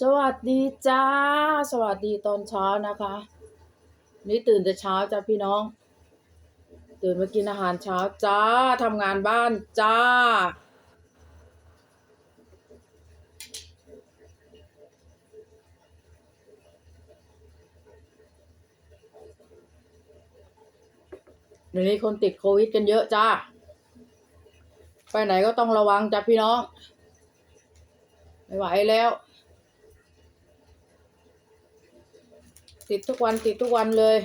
สวัสดีจ้า สวัสดีตอนเช้านะคะ นี่ตื่นแต่เช้าจ้าพี่น้อง ตื่นมากินอาหารเช้าจ้าทำงานบ้านจ้า เดี๋ยวนี้คนติดโควิดกันเยอะจ้า ไปไหนก็ต้องระวังจ้าพี่น้อง ไม่ไหวแล้ว ติดทุกวันติดทุกวันเลย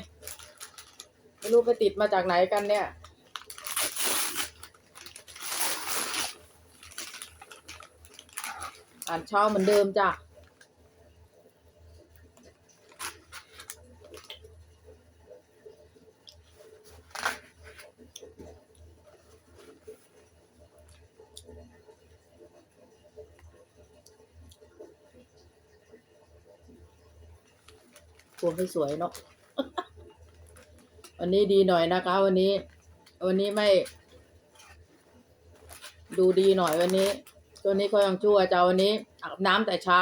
ไม่รู้ไปติดมาจากไหนกันเนี่ย อ่านเช้าเหมือนเดิมจ้ะ ตัวไม่สวยเนาะวันนี้ดีหน่อยนะคะ วันนี้ วันนี้ไม่ ดูดีหน่อยวันนี้ ตัวนี้เขายังชั่วจ้าวันนี้อาบน้ำแต่เช้า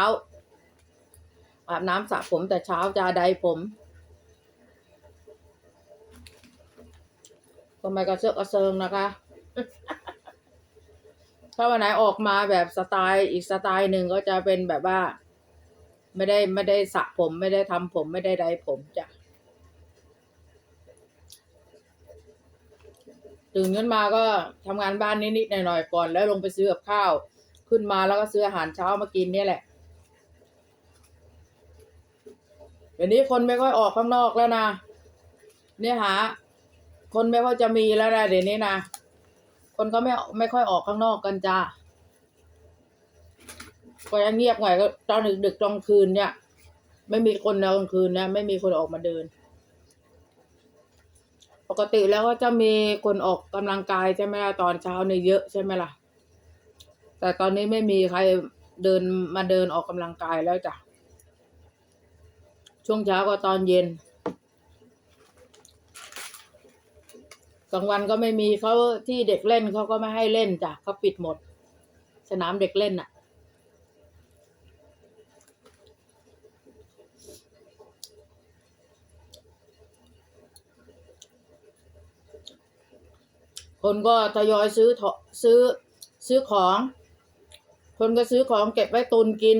อาบน้ำสระผมแต่เช้าจะใดผมก็ไม่กระเซาะกระเซิงนะคะ ถ้าวันไหนออกมาแบบสไตล์อีกสไตล์หนึ่งก็จะเป็นแบบว่า ไม่ได้ไม่ได้สระผมไม่ได้ทำผมไม่ได้ใดผมจ้ะตื่นขึ้นมาก็ทำงานบ้านนิดๆหน่อยๆก่อนแล้วลงไปซื้อกับข้าว ขึ้นมาแล้วก็ซื้ออาหารเช้ามากินเนี่ยแหละเดี๋ยวนี้คนไม่ค่อยออกข้างนอกแล้วนะเนี่ยหา คนไม่ค่อยจะมีแล้วนะเดี๋ยวนี้นะคนก็ไม่ไม่ค่อยออกข้างนอกกันจ้า ก็ยังเงียบหน่อยก็ตอนดึกดึกๆกลางคืนเนี่ย ไม่มีคนนกลางคืนนะไม่มีคนออกมาเดิน ปกติแล้วก็จะมีคนออกกำลังกายใช่ไหมล่ะตอนเช้าเนี่ยเยอะใช่ไหมล่ะ แต่ตอนนี้ไม่มีใครเดินมาเดินออกกำลังกายแล้วจ้ะช่วงเช้าก็ตอนเย็นกลางวันก็ไม่มีเขาที่เด็กเล่นเขาก็ไม่ให้เล่นจ้ะเขาปิดหมด สนามเด็กเล่นน่ะ คนก็ทยอยซื้อซื้อซื้อของ คนก็ซื้อของเก็บไว้ตุนกิน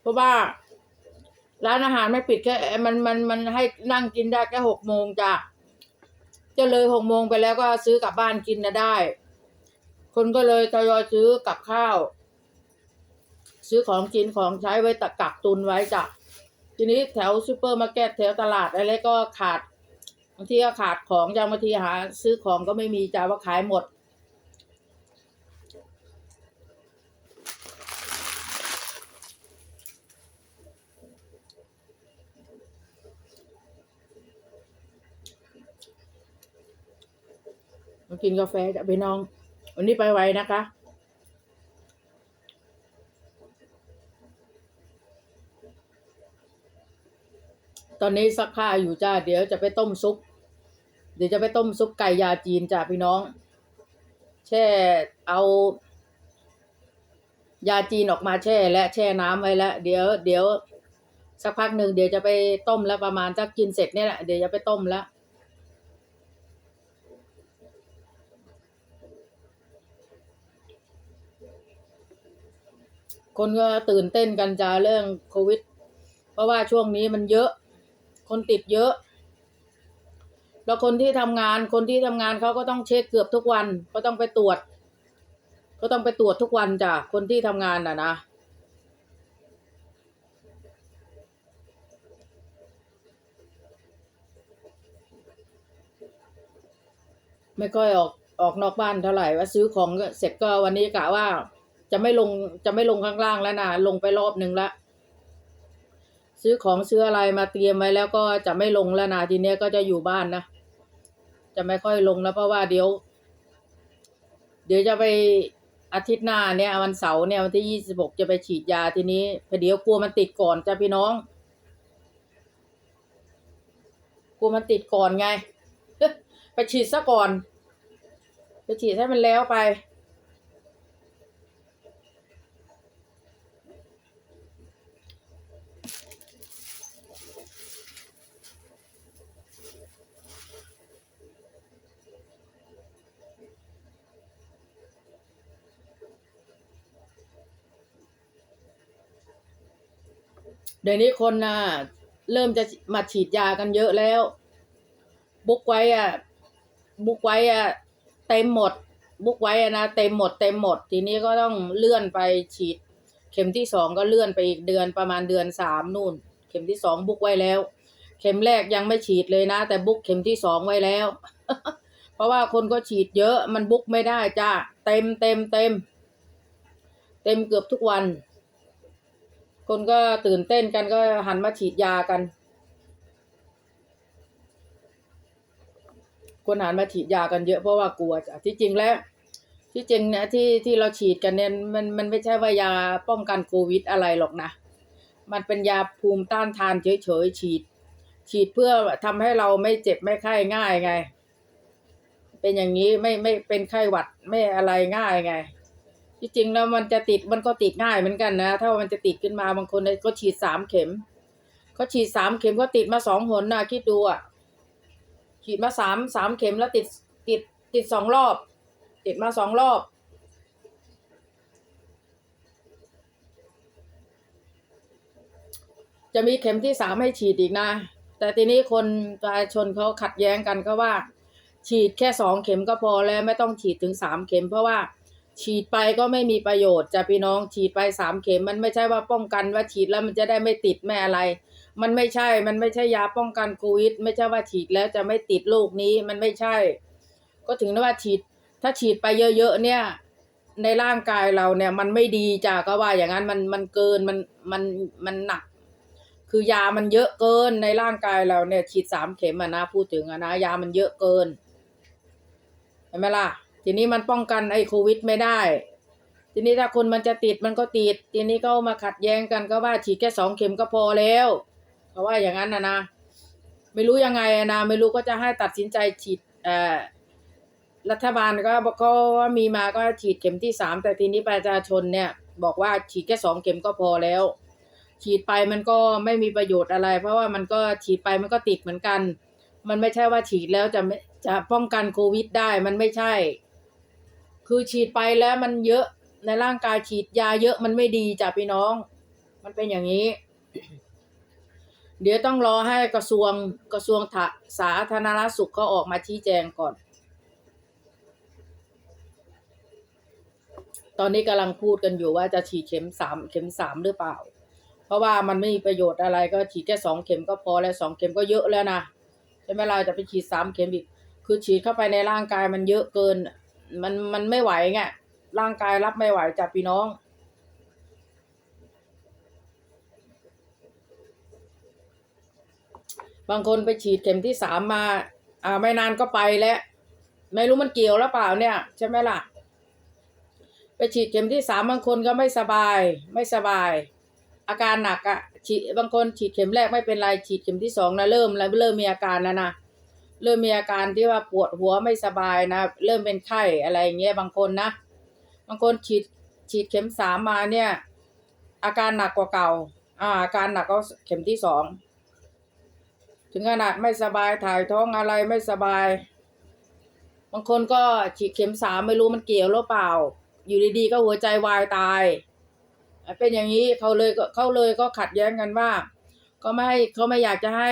เพราะว่า ร้านอาหารไม่ปิดแค่มันมันมันให้นั่งกินได้แค่หกโมงจ้ะจะเลยหกโมงไปแล้วก็ซื้อกลับบ้านกินนะได้ คนก็เลยทยอยซื้อกับข้าว ซื้อของกินของใช้ไว้ตะกักตุนไว้จ้ะทีนี้แถวซูเปอร์มาร์เก็ตแถวตลาดอะไรก็ขาด บางทีก็ขาดของยังบางทีหา ซื้อของก็ไม่มีจ้าว่าขายหมด มากินกาแฟจะพี่น้อง วันนี้ไปไวนะคะ ตอนนี้ซักผ้าอยู่จ้า เดี๋ยวจะไปต้มซุป เดี๋ยวจะไปต้มซุปไก่ยาจีนจ้าพี่น้อง แช่เอา ยาจีนออกมาแช่และแช่น้ำไว้แล้ว เดี๋ยว เดี๋ยวสักพักหนึ่งเดี๋ยวจะไปต้มแล้วประมาณจะกินเสร็จเนี่ยแหละเดี๋ยวจะไปต้มแล้วคนก็ตื่นเต้นกันจ้าเรื่องโควิด เพราะว่าช่วงนี้มันเยอะ คนติดเยอะ แล้วคนที่ทำงานคนที่ทำงานเขาก็ต้องเช็คเกือบทุกวัน ก็ต้องไปตรวจ ก็ต้องไปตรวจทุกวันจ้ะคนที่ทำงานน่ะนะไม่ค่อยออกออกนอกบ้านเท่าไหร่ว่าซื้อของเสร็จก็วันนี้กะว่า จะไม่ลงจะไม่ลงข้างล่างแล้วนะลงไปรอบหนึ่งละ ซื้อของซื้ออะไรมาเตรียมไว้แล้วก็จะไม่ลงแล้วนะทีเนี้ยก็จะอยู่บ้านนะจะไม่ค่อยลงแล้วเพราะว่าเดี๋ยว เดี๋ยวจะไปอาทิตย์หน้าเนี่ยวันเสาร์เนี่ยวันที่ยี่สิบหกจะไปฉีดยาทีนี้เพเดี๋ยวกลัวมันติดก่อนจ้ะพี่น้อง กลัวมันติดก่อนไง ไปฉีดซะก่อน ไปฉีดให้มันแล้วไป เดี๋ยวนี้คนน่ะเริ่มจะมาฉีดยากันเยอะแล้ว บุ๊กไว้อะ บุ๊กไว้อะเต็มหมด บุ๊กไว้อะนะเต็มหมดเต็มหมด ทีนี้ก็ต้องเลื่อนไปฉีด เข็มที่สองก็เลื่อนไปอีกเดือนประมาณเดือนสามนู่น เข็มที่สองบุ๊กไว้แล้ว เข็มแรกยังไม่ฉีดเลยนะ แต่บุ๊กเข็มที่สองไว้แล้ว เพราะว่าคนก็ฉีดเยอะมันบุ๊กไม่ได้จ้าเต็มเต็มเต็ม เต็มเกือบทุกวัน คนก็ตื่นเต้นกันก็หันมาฉีดยากัน คนหันมาฉีดยากันเยอะเพราะว่ากลัวจ้ะที่จริงแล้ว ที่จริงเนี่ยที่ที่เราฉีดกันเนี่ยมันมันไม่ใช่ว่ายาป้องกันโควิดอะไรหรอกนะ มันเป็นยาภูมิต้านทานเฉยๆฉีด ฉีดเพื่อทำให้เราไม่เจ็บไม่ไข้ง่ายไง เป็นอย่างนี้ไม่ไม่เป็นไข้หวัดไม่อะไรง่ายไง ที่จริงแล้วมันจะติดมันก็ติดง่ายเหมือนกันนะ ถ้ามันจะติดขึ้นมาบางคนก็ฉีดสามเข็มเขาฉีดสามเข็มก็ติดมาสองหนนะคิดดูอะฉีดมาสามสามเข็มแล้วติดติดติดสองรอบ ติดมาสองรอบจะมีเข็มที่สามให้ฉีดอีกนะ แต่ทีนี้คนประชาชนเขาขัดแย้งกันก็ว่า ฉีดแค่สองเข็มก็พอแล้วไม่ต้องฉีดถึงสามเข็มเพราะว่า ฉีดไปก็ไม่มีประโยชน์จ้ะพี่น้องฉีดไปสามเข็ม มันไม่ใช่ว่าป้องกันว่าฉีดแล้วมันจะได้ไม่ติดไม่อะไร มันไม่ใช่ มันไม่ใช่ยาป้องกันโควิด ไม่ใช่ว่าฉีดแล้วจะไม่ติดโรคนี้มันไม่ใช่ ก็ถึงว่าฉีด ถ้าฉีดไปเยอะๆเนี่ย ในร่างกายเราเนี่ยมันไม่ดีจ้ะก็ว่าอย่างนั้นมันมันเกินมันมันมันหนัก คือยามันเยอะเกินในร่างกายเราเนี่ยฉีดสามเข็มอะนะพูดถึงอะนะยามันเยอะเกินเห็นไหมล่ะ ทีนี้มันป้องกันไอ้โควิดไม่ได้ ทีนี้ถ้าคนมันจะติดมันก็ติด ทีนี้ก็มาขัดแย้งกันก็ว่าฉีดแค่สองเข็มก็พอแล้วเพราะว่าอย่างนั้นนะนะไม่รู้ยังไงนะไม่รู้ก็จะให้ตัดสินใจฉีดเอ่อรัฐบาลก็บอกก็ว่ามีมาก็ฉีดเข็มที่สามแต่ทีนี้ประชาชนเนี่ย บอกว่าฉีดแค่สองเข็มก็พอแล้ว ฉีดไปมันก็ไม่มีประโยชน์อะไร เพราะว่ามันก็ฉีดไปมันก็ติดเหมือนกัน มันไม่ใช่ว่าฉีดแล้วจะไม่จะป้องกันโควิดได้มันไม่ใช่ คือฉีดไปแล้วมันเยอะในร่างกายฉีดยาเยอะมันไม่ดีจ้ะพี่น้อง มันเป็นอย่างนี้ เดี๋ยวต้องรอให้กระทรวงกระทรวงสาธารณสุขเขาออกมาชี้แจงก่อน ตอนนี้กำลังพูดกันอยู่ว่าจะฉีดเข็มสามเข็มสามหรือเปล่า เพราะว่ามันไม่มีประโยชน์อะไรก็ฉีดแค่สองเข็มก็พอแล้วสองเข็มก็เยอะแล้วนะใช่ไหมเราจะไปฉีดสามเข็มอีกคือฉีดเข้าไปในร่างกายมันเยอะเกิน มันมันไม่ไหวไงร่างกายรับไม่ไหวจ้ะพี่น้อง บางคนไปฉีดเข็มที่สามมา อ่าไม่นานก็ไปแล้ว ไม่รู้มันเกี่ยวหรือเปล่าเนี่ย ใช่ไหมล่ะ ไปฉีดเข็มที่สามบางคนก็ไม่สบาย ไม่สบาย อาการหนักอะฉีดบางคนฉีดเข็มแรกไม่เป็นไรฉีดเข็มที่สองนะเริ่มแล้วเริ่มมีอาการแล้วนะ เริ่มมีอาการที่ว่าปวดหัวไม่สบายนะ เริ่มเป็นไข้อะไรอย่างเงี้ยบางคนนะ บางคนฉีดฉีดเข็มสามมาเนี่ย อาการหนักกว่าเก่า อ่า อาการหนักก็เข็มที่สองถึงขนาดไม่สบายถ่ายท้องอะไรไม่สบาย บางคนก็ฉีดเข็มสามไม่รู้มันเกี่ยวหรือเปล่า อยู่ดีๆก็หัวใจวายตาย เป็นอย่างนี้เขาเลยก็เขาเลยก็ขัดแย้งกันว่า ก็ไม่ให้เขาไม่อยากจะให้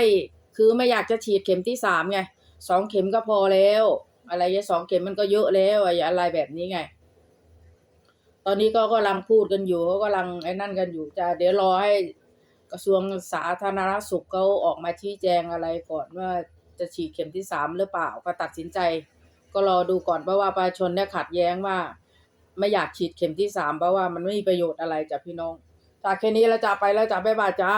คือไม่อยากจะฉีดเข็มที่สามไง สองเข็มก็พอแล้ว อะไรเงี้ยสองเข็มมันก็เยอะแล้วอะไรแบบนี้ไง ตอนนี้ก็กำลังพูดกันอยู่เขากำลังไอ้นั่นกันอยู่จะเดี๋ยวรอให้กระทรวงสาธารณสุขเขาออกมาชี้แจงอะไรก่อนว่าจะฉีดเข็มที่สามหรือเปล่าก็ตัดสินใจ ก็รอดูก่อนเพราะว่าประชาชนเนี่ยขัดแย้งว่า ไม่อยากฉีดเข็มที่สามเพราะว่ามันไม่มีประโยชน์อะไรจ้ะพี่น้องจากแค่นี้แล้วจะไปแล้วจ้ะบ๊ายบายจ้า